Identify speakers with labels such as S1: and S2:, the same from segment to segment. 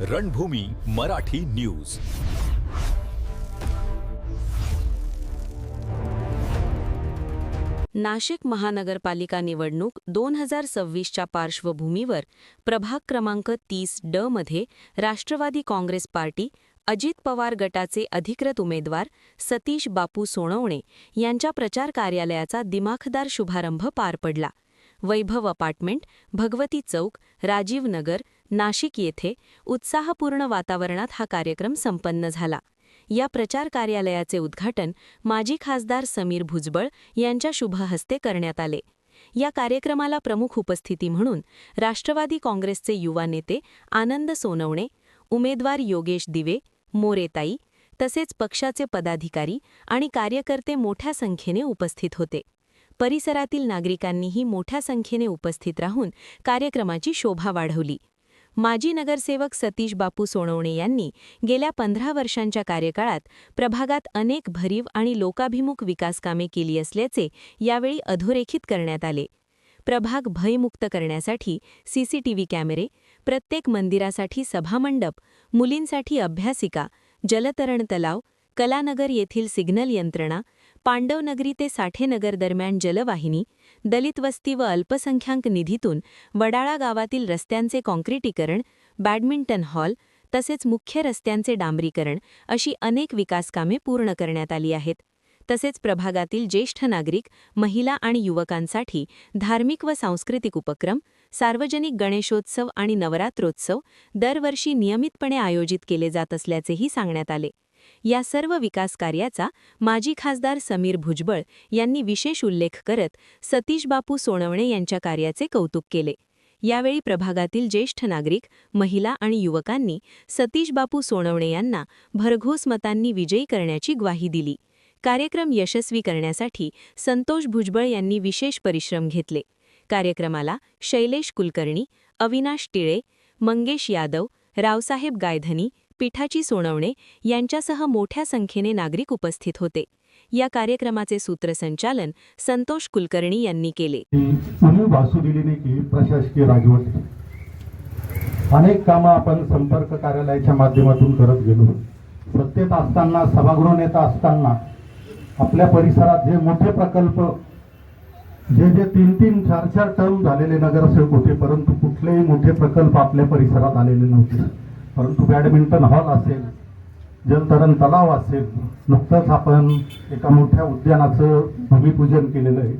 S1: रणभूमी Marathi news.
S2: Nashik महानगरपालिका निवडणूक दोन हजार सव्वीसच्या पार्श्वभूमीवर प्रभाग क्रमांक तीस ड मध्ये राष्ट्रवादी काँग्रेस पार्टी अजित पवार गटाचे अधिकृत उमेदवार सतीश बापू सोनवणे यांच्या प्रचार कार्यालयाचा दिमाखदार शुभारंभ पार पडला. वैभव अपार्टमेंट भगवती चौक राजीव नगर नाशिक येथे उत्साहपूर्ण वातावरणात हा कार्यक्रम संपन्न झाला. या प्रचार कार्यालयाचे उद्घाटन माजी खासदार समीर भुजबळ यांच्या शुभहस्ते करण्यात आले. या कार्यक्रमाला प्रमुख उपस्थिती म्हणून राष्ट्रवादी काँग्रेसचे युवा नेते आनंद सोनवणे उमेदवार योगेश दिवे मोरेताई तसेच पक्षाचे पदाधिकारी आणि कार्यकर्ते मोठ्या संख्येने उपस्थित होते. परिसरातील नागरिकांनीही मोठ्या संख्येने उपस्थित राहून कार्यक्रमाची शोभा वाढवली. माजी नगरसेवक सतीश बापू सोनवणे यांनी गेल्या पंधरा वर्षांच्या कार्यकाळात प्रभागात अनेक भरीव आणि लोकाभिमुख विकासकामे केली असल्याचे यावेळी अधोरेखित करण्यात आले. प्रभाग भयमुक्त करण्यासाठी सीसीटीव्ही कॅमेरे प्रत्येक मंदिरासाठी सभामंडप मुलींसाठी अभ्यासिका जलतरण तलाव कलानगर येथील सिग्नल यंत्रणा पांडवनगरी ते साठेनगर दरम्यान जलवाहिनी दलित वस्ती व अल्पसंख्याक निधीतून वडाळा गावातील रस्त्यांचे काँक्रिटीकरण बॅडमिंटन हॉल तसेच मुख्य रस्त्यांचे डांबरीकरण अशी अनेक विकासकामे पूर्ण करण्यात आली आहेत. तसेच प्रभागातील ज्येष्ठ नागरिक महिला आणि युवकांसाठी धार्मिक व सांस्कृतिक उपक्रम सार्वजनिक गणेशोत्सव आणि नवरात्रोत्सव दरवर्षी नियमितपणे आयोजित केले जात असल्याचेही सांगण्यात आले. या सर्व विकास कार्याचा माजी खासदार समीर भुजबळ यांनी विशेष उल्लेख करत सतीश बापू सोनवणे यांच्या कार्याचे कौतुक केले. यावेळी प्रभागातील ज्येष्ठ नागरिक महिला आणि युवकांनी सतीश बापू सोनवणे यांना भरघोस मतांनी विजयी करण्याची ग्वाही दिली. कार्यक्रम यशस्वी करण्यासाठी संतोष भुजबळ यांनी विशेष परिश्रम घेतले. कार्यक्रमाला शैलेश कुलकर्णी अविनाश टिळे मंगेश यादव रावसाहेब गायधनी पिठाची सोनवणे यांच्यासह मोठ्या संख्येने नागरिक उपस्थित होते. या कार्यक्रमाचे सूत्रसंचालन संतोष कुलकर्णी यांनी केले.
S3: की प्रशासकीय राजवट. अनेक कामं आपण संपर्क कार्यालयाच्या माध्यमातून करत गेलो. सत्तेत असताना सभागृह नेता असताना आपल्या परिसरात जे मोठे प्रकल्प जे जे तीन तीन चार चार टर्म झालेले नगरसेवक होते परंतु कुठलेही मोठे प्रकल्प आपल्या परिसरात आलेले नव्हते. परंतु बॅडमिंटन हॉल असेल जलतरण तलाव असेल नुकतंच आपण एका मोठ्या उद्यानाचं भूमिपूजन केलेलं आहे.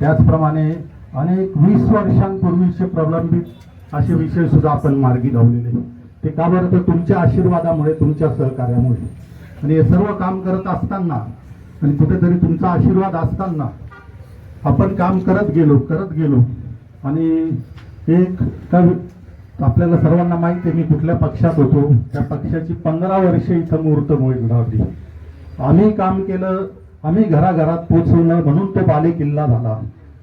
S3: त्याचप्रमाणे अनेक वीस वर्षांपूर्वीचे प्रलंबित असे विषय सुद्धा आपण मार्गी लावलेले ते का बरं? तर तुमच्या आशीर्वादामुळे तुमच्या सहकार्यामुळे. आणि हे सर्व काम करत असताना आणि कुठेतरी तुमचा आशीर्वाद असताना आपण काम करत गेलो करत गेलो. आणि एक काय आपल्याला सर्वांना माहिती आहे मी कुठल्या पक्षात होतो. त्या पक्षाची पंधरा वर्षे इथं मुहूर्तमेढ होती आम्ही काम केलं आम्ही घराघरात पोचवलं म्हणून तो बालेकिल्ला झाला.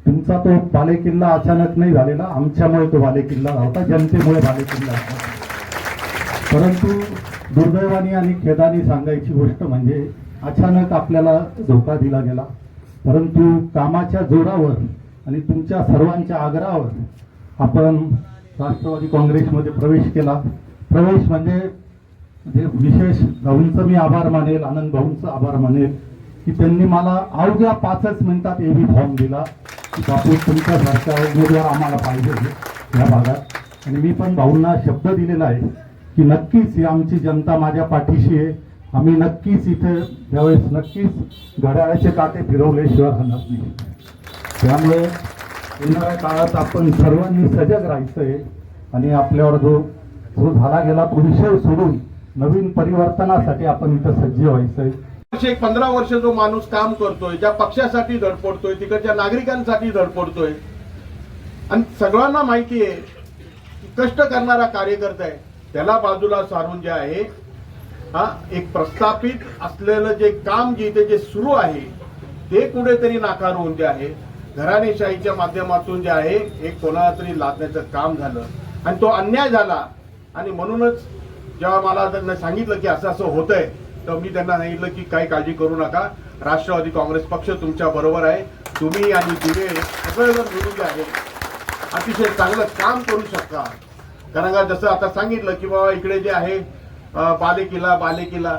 S3: तुमचा तो बालेकिल्ला अचानक नाही झालेला आमच्यामुळे तो बालेकिल्ला झाला होता जनतेमुळे बालेकिल्ला झाला परंतु दुर्दैवाने आणि खेदाने सांगायची गोष्ट म्हणजे अचानक आपल्याला धोका दिला गेला. परंतु कामाच्या जोरावर आणि तुमच्या सर्वांच्या आग्रहावर आपण राष्ट्रवादी काँग्रेसमध्ये प्रवेश केला. प्रवेश म्हणजे म्हणजे विशेष भाऊंचं मी आभार मानेल आनंद भाऊंचं आभार मानेल की त्यांनी मला अवघ्या पाचच मिनिटात बी फॉर्म दिला. की बापू तुमच्यासारखा उमेदवार आम्हाला पाहिजे या भागात. आणि मी पण भाऊंना शब्द दिलेला आहे की नक्कीच ही आमची जनता माझ्या पाठीशी आहे. आम्ही नक्कीच इथे त्यावेळेस नक्कीच घड्याळाचे काटे फिरवल्याशिवाय राहणार नाही. त्यामुळे येणाऱ्या काळात आपण सर्वांनी सजग राहायचंय. आणि आपल्यावर जो जो झाला गेला तो विषय सोडून नवीन परिवर्तनासाठी आपण इथं सज्ज व्हायचंय.
S4: एक पंधरा वर्ष जो माणूस काम करतोय ज्या पक्षासाठी धडपडतोय तिकडच्या नागरिकांसाठी धडपडतोय. आणि सगळ्यांना माहिती आहे की कष्ट करणारा कार्यकर्ता आहे त्याला बाजूला सारून जे आहे हा एक प्रस्थापित असलेलं जे काम जे इथे जे सुरू आहे ते कुठेतरी नाकारून जे आहे घराणेशाहीच्या माध्यमातून जे आहे एक कोणाला तरी लादण्याचं काम झालं. आणि तो अन्याय झाला. आणि म्हणूनच जेव्हा मला त्यांना सांगितलं की असं असं होतंय तर मी त्यांना सांगितलं की काही काळजी करू नका. राष्ट्रवादी काँग्रेस पक्ष तुमच्या बरोबर आहे. तुम्ही आणि दिवे सगळेजण मिळून जे आहे अतिशय चांगलं काम करू शकता. कारण का जसं आता सांगितलं की बाबा इकडे जे आहे अं, बालेकिल्ला बालेकिल्ला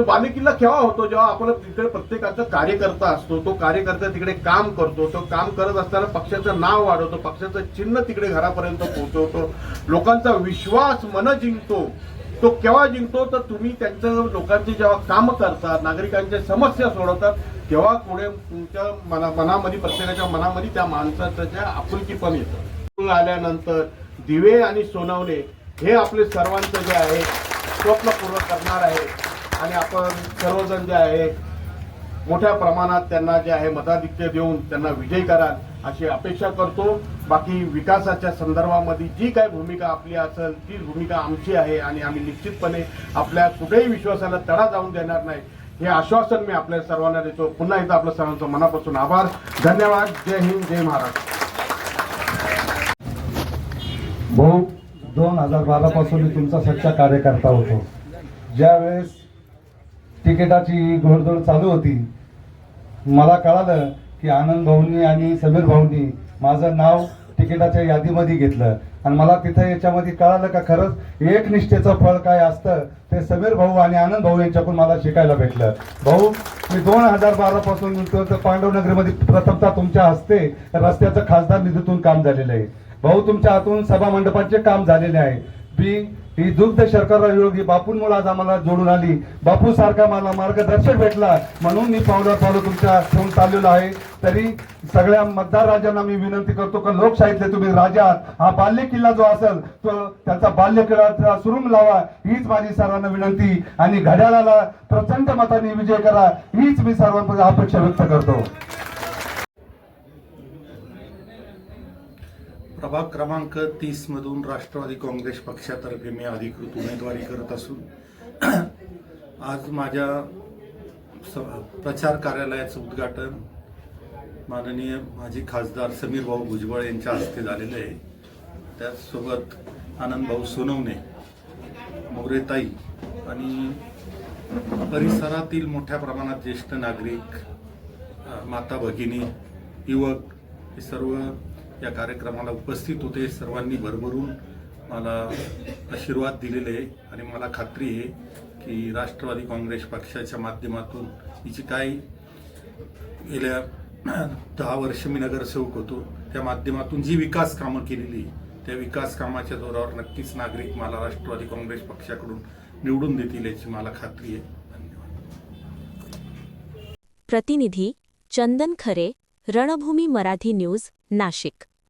S4: तो बालेकिल्ला केव्हा होतो? जेव्हा आपण तिकडे प्रत्येकाचा कार्यकर्ता असतो तो कार्यकर्ता तिकडे काम करतो तो काम करत असताना पक्षाचं नाव वाढवतो पक्षाचं चिन्ह तिकडे घरापर्यंत पोहोचवतो लोकांचा विश्वास मन जिंकतो तो केव्हा जिंकतो? तर तुम्ही त्यांचं लोकांची जेव्हा कामं करतात नागरिकांच्या समस्या सोडवतात तेव्हा पुढे तुमच्या मना मनामध्ये प्रत्येकाच्या मनामध्ये त्या माणसाचं आपुलकी पण येतं. आल्यानंतर दिवे आणि सोनवणे हे आपले सर्वांचं जे आहे स्वप्न पूर्ण करणार आहे. आणि आपण सर्वजण जे आहे मोठ्या प्रमाणात त्यांना जे आहे मताधिक्य देऊन त्यांना विजयी कराल अशी अपेक्षा करतो. बाकी विकासाच्या संदर्भामध्ये जी काय भूमिका आपली असेल ती भूमिका आमची आहे आणि आम्ही निश्चितपणे आपल्या कुठेही विश्वासाला तडा जाऊन देणार नाही. हे आश्वासन मी आपल्या सर्वांना देतो. पुन्हा एकदा आपल्या सर्वांचं मनापासून आभार. धन्यवाद. जय हिंद जय महाराष्ट्र.
S5: भाऊ दोन हजार बारा पासून मी तुमचा सच्चा कार्यकर्ता होतो. ज्यावेळेस तिकिटाची घोडदौड चालू होती. मला कळालं की आनंद भाऊंनी आणि समीर भाऊंनी माझं नाव तिकिटाच्या यादीमध्ये घेतलं. आणि मला तिथं याच्यामध्ये कळालं का खरंच एकनिष्ठेचं फळ काय असतं ते समीर भाऊ आणि आनंद भाऊ यांच्याकडून मला शिकायला भेटलं. भाऊ मी दोन हजार बारा पासून पांडवनगरीमध्ये प्रथमतः तुमच्या हस्ते रस्त्याचं खासदार निधीतून काम झालेलं आहे. भाऊ तुमच्या हातून सभा मंडपाचे काम झालेले आहे. बी ही दुग्ध शर्करा योगी बापूंमुळे आज आम्हाला जोडून आली. बापू सारखा मला मार्गदर्शक भेटला. म्हणून मी पावलं पावलं तुमच्या ठेवून चाललेलो आहे. तरी सगळ्या मतदार राजांना मी विनंती करतो का लोकशाहीतले तुम्ही राजा हा बाल्य किल्ला जो असेल तो त्याचा बाल्य किल्ला सुरुंग लावा हीच माझी सर्वांना विनंती. आणि घड्याळाला प्रचंड मताने विजय करा हीच मी सर्वांमध्ये अपेक्षा व्यक्त करतो.
S6: प्रभाग क्रमांक तीस मधून राष्ट्रवादी काँग्रेस पक्षातर्फे मी अधिकृत उमेदवारी करत असून आज माझ्या प्रचार कार्यालयाचं उद्घाटन माननीय माजी खासदार समीर भाऊ भुजबळ यांच्या हस्ते झालेलं आहे. त्याचसोबत आनंद भाऊ सोनवणे मोरेताई आणि परिसरातील मोठ्या प्रमाणात ज्येष्ठ नागरिक माता भगिनी युवक हे सर्व या कार्यक्रमाला उपस्थित होते. सर्वांनी भरभरून मला आशीर्वाद दिलेले आहे. आणि मला खात्री आहे की राष्ट्रवादी काँग्रेस पक्षाच्या माध्यमातून हिची काही गेल्या दहा वर्ष मी नगरसेवक होतो. त्या माध्यमातून जी विकास कामं केलेली त्या विकास कामाच्या जोरावर नक्कीच नागरिक मला राष्ट्रवादी काँग्रेस पक्षाकडून निवडून देतील याची मला खात्री आहे. धन्यवाद.
S2: प्रतिनिधी चंदन खरे रणभूमी मराठी न्यूज नाशिक.